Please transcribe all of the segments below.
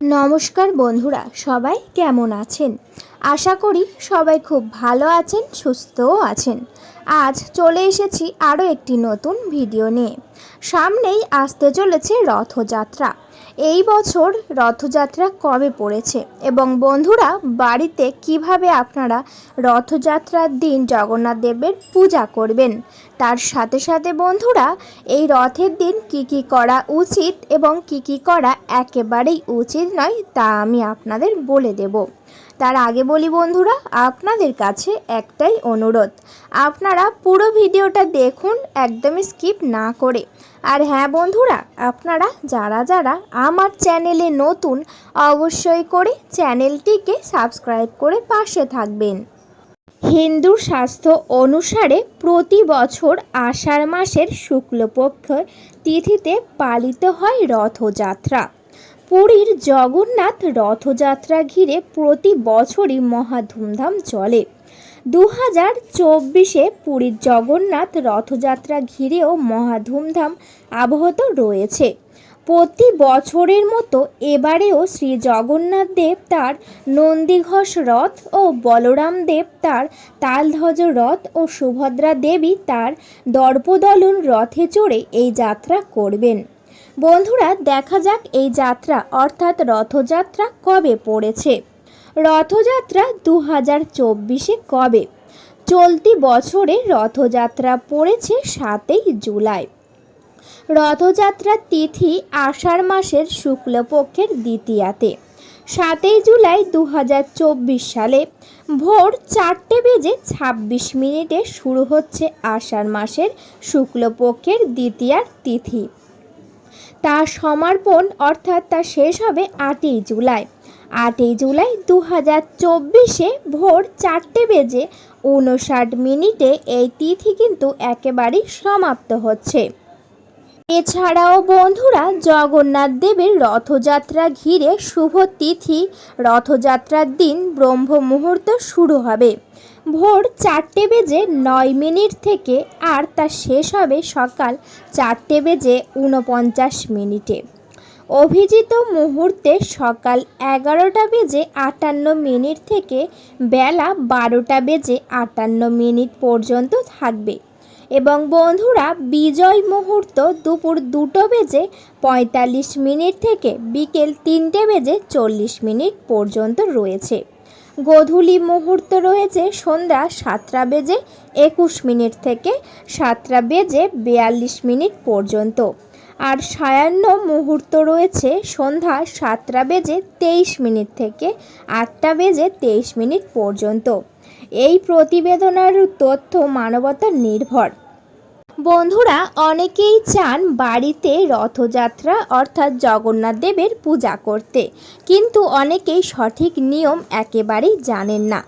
নমস্কার বন্ধুরা, সবাই কেমন আছেন? আশা করি সবাই খুব ভালো আছেন, সুস্থও আছেন। আজ চলে এসেছি আরও একটি নতুন ভিডিও নিয়ে। সামনেই আসতে চলেছে রথযাত্রা। এই বছর রথযাত্রা কবে পড়েছে? এবং বন্ধুরা, বাড়িতে কীভাবে আপনারা রথযাত্রার দিন জগন্নাথ দেবের পূজা করবেন? তার সাথে সাথে বন্ধুরা, এই রথের দিন কি কি করা উচিত এবং কি কি করা একেবারেই উচিত নয় তা আমি আপনাদের বলে দেব। তার আগে বলি বন্ধুরা, আপনাদের কাছে একটাই অনুরোধ। আপনারা পুরো ভিডিওটা দেখুন, একদমই স্কিপ না করে। আর হ্যাঁ বন্ধুরা, আপনারা যারা যারা আমার চ্যানেলে নতুন, অবশ্যই করে চ্যানেলটিকে সাবস্ক্রাইব করে পাশে থাকবেন। হিন্দু স্বাস্থ্য অনুসারে প্রতি বছর আষাঢ় মাসের শুক্লপক্ষ তিথিতে পালিত হয় রথযাত্রা। পুরীর জগন্নাথ রথযাত্রা ঘিরে প্রতি বছরই মহা ধুমধাম চলে। দু হাজার চব্বিশে পুরীর জগন্নাথ রথযাত্রা ঘিরেও মহা ধুমধাম আবহত রয়েছে। প্রতি বছরের মতো এবারেও শ্রী জগন্নাথ দেব তার নন্দীঘোষ রথ ও বলরাম দেব তার তালধ্বজ রথ ও সুভদ্রা দেবী তার দর্পদলন রথে চড়ে এই যাত্রা করবেন। বন্ধুরা, দেখা যাক এই যাত্রা অর্থাৎ রথযাত্রা কবে পড়েছে। রথযাত্রা দু হাজার চব্বিশে কবে? চলতি বছরে রথযাত্রা পড়েছে সাতই জুলাই। রথযাত্রার তিথি আষাঢ় মাসের শুক্লপক্ষের দ্বিতীয়াতে। সাতই জুলাই দু হাজার চব্বিশ সালে ভোর চারটে বেজে ছাব্বিশ মিনিটে শুরু হচ্ছে আষাঢ় মাসের শুক্লপক্ষের দ্বিতীয়ার তিথি। তা সমর্পণ অর্থাৎ তা শেষ হবে আটই জুলাই। আটই জুলাই দু হাজার চব্বিশে ভোর চারটে বেজে উনষাট মিনিটে এই তিথি কিন্তু একেবারেই সমাপ্ত হচ্ছে। এছাড়াও বন্ধুরা, জগন্নাথ দেবের রথযাত্রা ঘিরে শুভ তিথি, রথযাত্রার দিন ব্রহ্ম মুহূর্ত শুরু হবে। ভোর চারটে বেজে নয় মিনিট থেকে আর তা শেষ হবে সকাল চারটে বেজে ঊনপঞ্চাশ মিনিটে। অভিজিত মুহূর্তে সকাল এগারোটা বেজে আটান্ন মিনিট থেকে বেলা বারোটা বেজে আটান্ন মিনিট পর্যন্ত থাকবে। এবং বন্ধুরা, বিজয় মুহূর্ত দুপুর দুটো বেজে পঁয়তাল্লিশ মিনিট থেকে বিকেল তিনটে বেজে চল্লিশ মিনিট পর্যন্ত রয়েছে। গোধূলি মুহূর্ত রয়েছে সন্ধ্যা সাতটা বেজে একুশ মিনিট থেকে সাতটা বেজে বিয়াল্লিশ মিনিট পর্যন্ত। আর সায়ান্ন মুহূর্ত রয়েছে সন্ধ্যা সাতটা বেজে তেইশ মিনিট থেকে আটটা বেজে তেইশ মিনিট পর্যন্ত। এই প্রতিবেদনার তথ্য মানবতার নির্ভর। বন্ধুরা, অনেকেই চান বাড়িতে রথযাত্রা অর্থাৎ জগন্নাথ দেবের পূজা করতে, কিন্তু অনেকেই সঠিক নিয়ম একেবারেই জানেন না।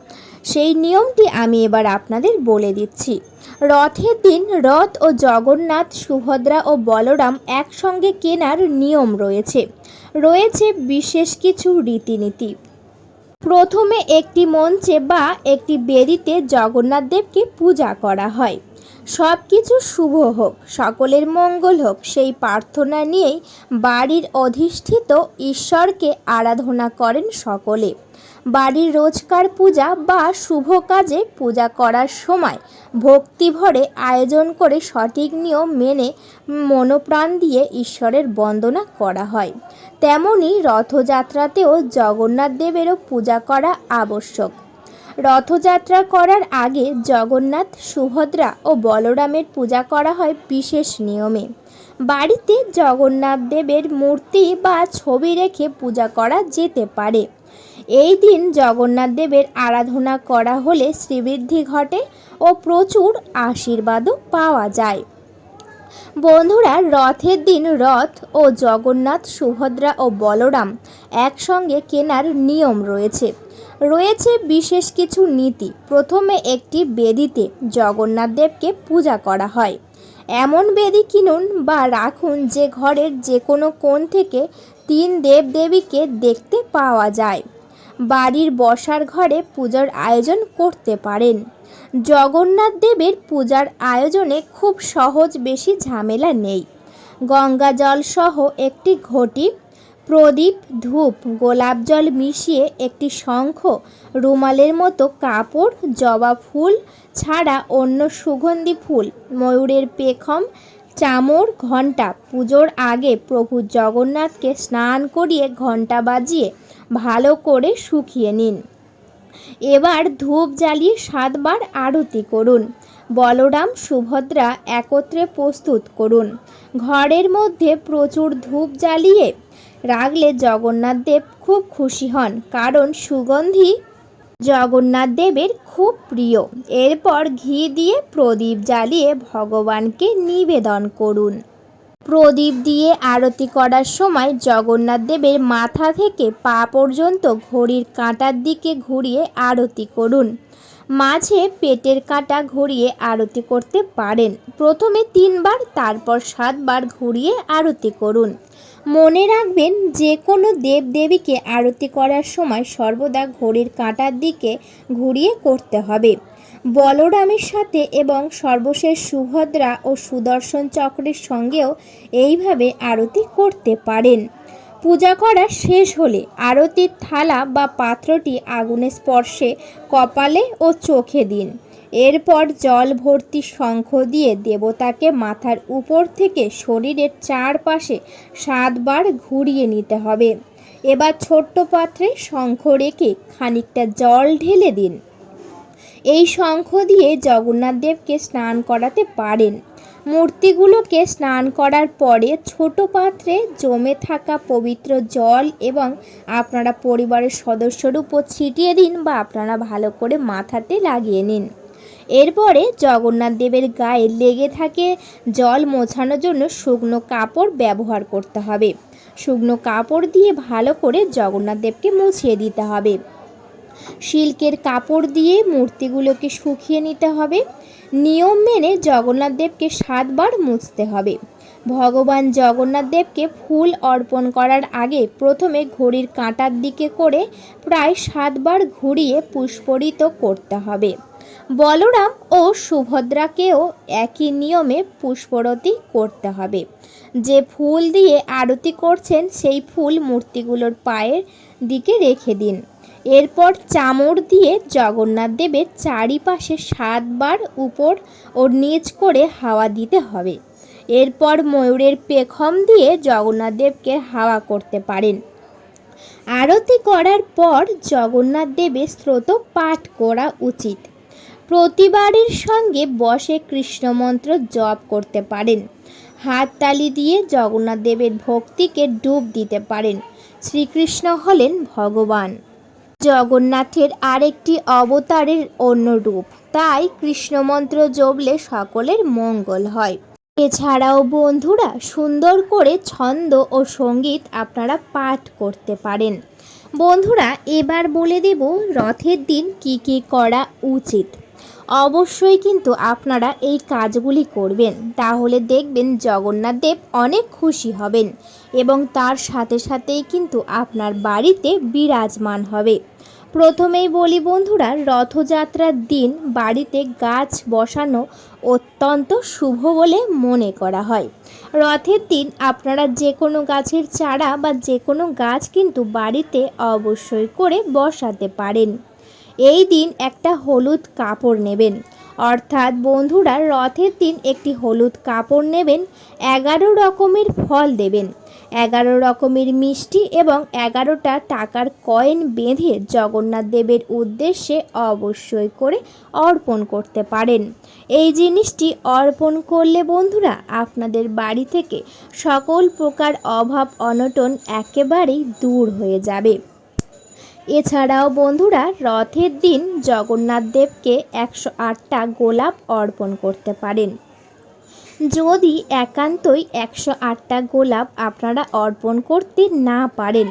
সেই নিয়মটি আমি এবার আপনাদের বলে দিচ্ছি। রথের দিন রথ ও জগন্নাথ, সুভদ্রা ও বলরাম একসঙ্গে কেনার নিয়ম রয়েছে। রয়েছে বিশেষ কিছু রীতিনীতি। প্রথমে একটি মঞ্চে বা একটি বেদিতে জগন্নাথ দেবকে পূজা করা হয়। সব কিছু শুভ হোক, সকলের মঙ্গল হোক, সেই প্রার্থনা নিয়েই বাড়ির অধিষ্ঠিত ঈশ্বরকে আরাধনা করেন সকলে। বাড়ির রোজকার পূজা বা শুভ কাজে পূজা করার সময় ভক্তিভরে আয়োজন করে সঠিক নিয়ম মেনে মনোপ্রাণ দিয়ে ঈশ্বরের বন্দনা করা হয়। তেমনি রথযাত্রাতেও জগন্নাথ দেবেরও পূজা করা আবশ্যক। রথযাত্রা করার আগে জগন্নাথ, সুভদ্রা ও বলরামের পূজা করা হয় বিশেষ নিয়মে। বাড়িতে জগন্নাথ দেবের মূর্তি বা ছবি রেখে পূজা করা যেতে পারে। এই দিন জগন্নাথ দেবের আরাধনা করা হলে শ্রীবৃদ্ধি ঘটে ও প্রচুর আশীর্বাদও পাওয়া যায়। বন্ধুরা, রথের দিন রথ ও জগন্নাথ, সুভদ্রা ও বলরাম একসঙ্গে কেনার নিয়ম রয়েছে। রয়েছে বিশেষ কিছু নীতি। প্রথমে একটি বেদিতে জগন্নাথ দেবকে পূজা করা হয়। এমন বেদি কিনুন বা রাখুন যে ঘরের যে কোনো কোণ থেকে তিন দেব দেবীকে দেখতে পাওয়া যায়। বাড়ির বসার ঘরে পূজার আয়োজন করতে পারেন। জগন্নাথ দেবের পূজার আয়োজনে খুব সহজ বেশি ঝামেলা নেই। গঙ্গা জল সহ একটি ঘটি, প্রদীপ, ধূপ, গোলাপ জল মিশিয়ে একটি শঙ্খ, রুমালের মতো কাপড়, জবা ফুল ছাড়া অন্য সুগন্ধি ফুল, ময়ূরের পেখম, চামর, ঘণ্টা। পুজোর আগে প্রভু জগন্নাথকে স্নান করিয়ে ঘণ্টা বাজিয়ে ভালো করে শুকিয়ে নিন। এবার ধূপ জ্বালিয়ে সাতবার আরতি করুন। বলরাম, সুভদ্রা একত্রে প্রস্তুত করুন। ঘরের মধ্যে প্রচুর ধূপ জ্বালিয়ে রাখলে জগন্নাথ দেব খুব খুশি হন, কারণ সুগন্ধি জগন্নাথ দেবের খুব প্রিয়। এরপর ঘি দিয়ে প্রদীপ জ্বালিয়ে ভগবানকে নিবেদন করুন। প্রদীপ দিয়ে আরতি করার সময় জগন্নাথ দেবের মাথা থেকে পা পর্যন্ত ঘড়ির কাঁটার দিকে ঘুরিয়ে আরতি করুন। মাঝে পেটের কাঁটা ঘুরিয়ে আরতি করতে পারেন। প্রথমে তিনবার, তারপর সাতবার ঘুরিয়ে আরতি করুন। মনে রাখবেন যে কোনো দেবদেবীকে আরতি করার সময় সর্বদা ঘড়ির কাঁটার দিকে ঘুরিয়ে করতে হবে। বলরামের সাথে এবং সর্বশেষ সুভদ্রা ও সুদর্শন চক্রের সঙ্গেও এইভাবে আরতি করতে পারেন। পূজা করা শেষ হলে আরতির থালা বা পাত্রটি আগুনের স্পর্শে কপালে ও চোখে দিন। এরপর জল ভর্তি শঙ্খ দিয়ে দেবতাকে মাথার উপর থেকে শরীরের চারপাশে সাতবার ঘুরিয়ে নিতে হবে। এবার ছোট্ট পাত্রে শঙ্খ রেখে খানিকটা জল ঢেলে দিন। এই শঙ্খ দিয়ে জগন্নাথ দেবকে স্নান করাতে পারেন। মূর্তিগুলোকে স্নান করার পরে ছোট পাত্রে জমে থাকা পবিত্র জল এবং আপনারা পরিবারের সদস্যর উপর ছিটিয়ে দিন বা আপনারা ভালো করে মাথাতে লাগিয়ে নিন। এরপরে জগন্নাথ দেবের গায়ে লেগে থাকে জল মোছানোর জন্য শুকনো কাপড় ব্যবহার করতে হবে। শুকনো কাপড় দিয়ে ভালো করে জগন্নাথ দেবকে মুছিয়ে দিতে হবে। সিল্কের কাপড় দিয়ে মূর্তিগুলোকে শুকিয়ে নিতে হবে। নিয়ম মেনে জগন্নাথ দেবকে সাতবার মুছতে হবে। ভগবান জগন্নাথ দেবকে ফুল অর্পণ করার আগে প্রথমে ঘড়ির কাঁটার দিকে করে প্রায় সাতবার ঘুরিয়ে পুষ্পরিত করতে হবে। বলরাম ও সুভদ্রাকেও একই নিয়মে পুষ্পরতি করতে হবে। যে ফুল দিয়ে আরতি করছেন, সেই ফুল মূর্তিগুলোর পায়ের দিকে রেখে দিন। এরপর চামড় দিয়ে জগন্নাথ দেবের চারিপাশে সাতবার উপর ও নিচ করে হাওয়া দিতে হবে। এরপর ময়ূরের পেখম দিয়ে জগন্নাথ দেবকে হাওয়া করতে পারেন। আরতি করার পর জগন্নাথ দেবের স্রোত পাঠ করা উচিত। প্রতিবারের সঙ্গে বসে কৃষ্ণমন্ত্র জপ করতে পারেন। হাততালি দিয়ে জগন্নাথ দেবের ভক্তিকে ডুব দিতে পারেন। শ্রীকৃষ্ণ হলেন ভগবান। জগন্নাথের আরেকটি অবতারের অন্য রূপ তাই কৃষ্ণমন্ত্র জপলে সকলের মঙ্গল হয়। এছাড়াও বন্ধুরা, সুন্দর করে ছন্দ ও সংগীত আপনারা পাঠ করতে পারেন। বন্ধুরা, এবার বলে দেব রথের দিন কি কি করা উচিত। অবশ্যই কিন্তু আপনারা এই কাজগুলি করবেন। তাহলে দেখবেন জগন্নাথ দেব অনেক খুশি হবেন। এবং তার সাথে সাথেই কিন্তু আপনার বাড়িতে বিরাজমান হবে। প্রথমেই বলি বন্ধুরা, রথযাত্রার দিন বাড়িতে গাছ বসানো অত্যন্ত শুভ বলে মনে করা হয়। রথের দিন আপনারা যে কোনো গাছের চারা বা যে কোনো গাছ কিন্তু বাড়িতে অবশ্যই করে বসাতে পারেন। এই দিন একটা হলুদ কাপড় নেবেন। অর্থাৎ বন্ধুরা, রথের দিন একটি হলুদ কাপড় নেবেন, এগারো রকমের ফল দেবেন। এগারো রকমের মিষ্টি এবং এগারোটা টাকার কয়েন বেঁধে জগন্নাথ দেবের উদ্দেশ্যে অবশ্যই করে অর্পণ করতে পারেন। এই জিনিসটি অর্পণ করলে বন্ধুরা, আপনাদের বাড়ি থেকে সকল প্রকার অভাব, অনটন একেবারেই দূর হয়ে যাবে। এছাড়াও বন্ধুরা, রথের দিন জগন্নাথ দেবকে একশো আটটা গোলাপ অর্পণ করতে পারেন। যদি একান্তই একশো আটটা গোলাপ আপনারা অর্পণ করতে না পারেন,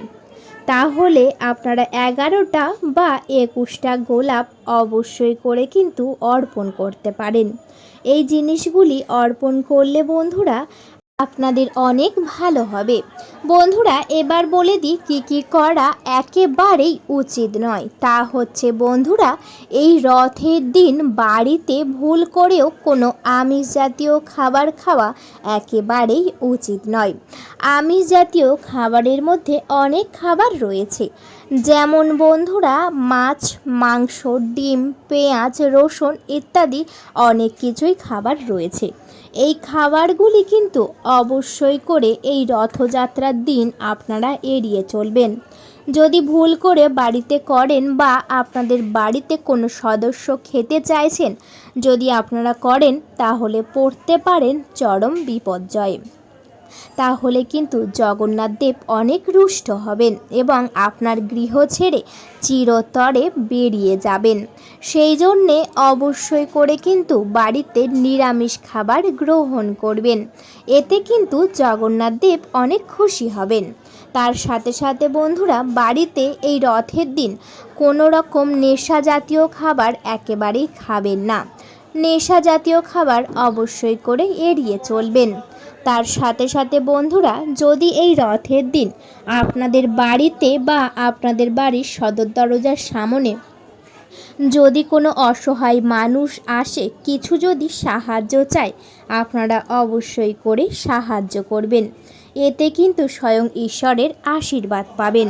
তাহলে আপনারা এগারোটা বা একুশটা গোলাপ অবশ্যই করে কিন্তু অর্পণ করতে পারেন। এই জিনিসগুলি অর্পণ করলে বন্ধুরা আপনাদের অনেক ভালো হবে। বন্ধুরা, এবার বলে দিই কী কী করা একেবারেই উচিত নয়। তা হচ্ছে, বন্ধুরা, এই রথের দিন বাড়িতে ভুল করেও কোনো আমিষ জাতীয় খাবার খাওয়া একেবারেই উচিত নয়। আমিষ জাতীয় খাবারের মধ্যে অনেক খাবার রয়েছে। যেমন, বন্ধুরা, মাছ, মাংস, ডিম, পেঁয়াজ, রসুন ইত্যাদি অনেক কিছুই খাবার রয়েছে। এই খাবারগুলি কিন্তু অবশ্যই করে এই রথযাত্রার দিন আপনারা এড়িয়ে চলবেন। যদি ভুল করে বাড়িতে করেন বা আপনাদের বাড়িতে কোনো সদস্য খেতে চাইছেন, যদি আপনারা করেন, তাহলে পড়তে পারেন চরম বিপর্যয়ে। তাহলে কিন্তু জগন্নাথ দেব অনেক রুষ্ট হবেন এবং আপনার গৃহ ছেড়ে চিরতরে বেরিয়ে যাবেন। সেই জন্যে অবশ্যই করে কিন্তু বাড়িতে নিরামিষ খাবার গ্রহণ করবেন। এতে কিন্তু জগন্নাথ দেব অনেক খুশি হবেন। তার সাথে সাথে বন্ধুরা, বাড়িতে এই রথের দিন কোনো রকম নেশা জাতীয় খাবার একেবারেই খাবেন না। নেশা জাতীয় খাবার অবশ্যই করে এড়িয়ে চলবেন। তার সাথে সাথে বন্ধুরা, যদি এই রথের দিন আপনাদের বাড়িতে বা আপনাদের বাড়ির সদর দরজার সামনে যদি কোনো অসহায় মানুষ আসে, কিছু যদি সাহায্য চায়, আপনারা অবশ্যই করে সাহায্য করবেন। এতে কিন্তু স্বয়ং ঈশ্বরের আশীর্বাদ পাবেন।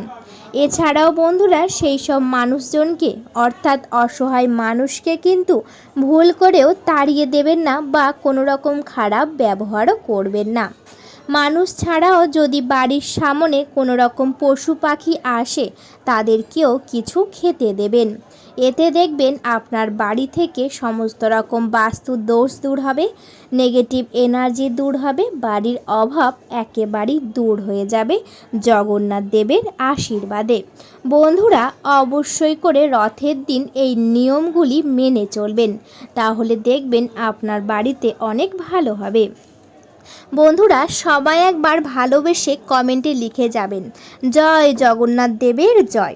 এছাড়াও বন্ধুরা সেই সব মানুষজনকে, অর্থাৎ অসহায় মানুষকে কিন্তু ভুল করেও তাড়িয়ে দেবেন না বা কোনো রকম খারাপ ব্যবহারও করবেন না। মানুষ ছাড়াও যদি বাড়ির সামনে কোনো রকম পশু পাখি আসে, তাদেরকেও কিছু খেতে দেবেন। এতে দেখবেন আপনার বাড়ি থেকে সমস্ত রকম বাস্তু দোষ দূর হবে নেগেটিভ এনার্জি দূর হবে, বাড়ির অভাব একেবারেই দূর হয়ে যাবে জগন্নাথ দেবের আশীর্বাদে। বন্ধুরা, অবশ্যই করে রথের দিন এই নিয়মগুলি মেনে চলবেন, তাহলে দেখবেন আপনার বাড়িতে অনেক ভালো হবে। বন্ধুরা, সবাই একবার ভালোবেসে কমেন্টে লিখে যাবেন। জয় জগন্নাথ দেবের, জয়।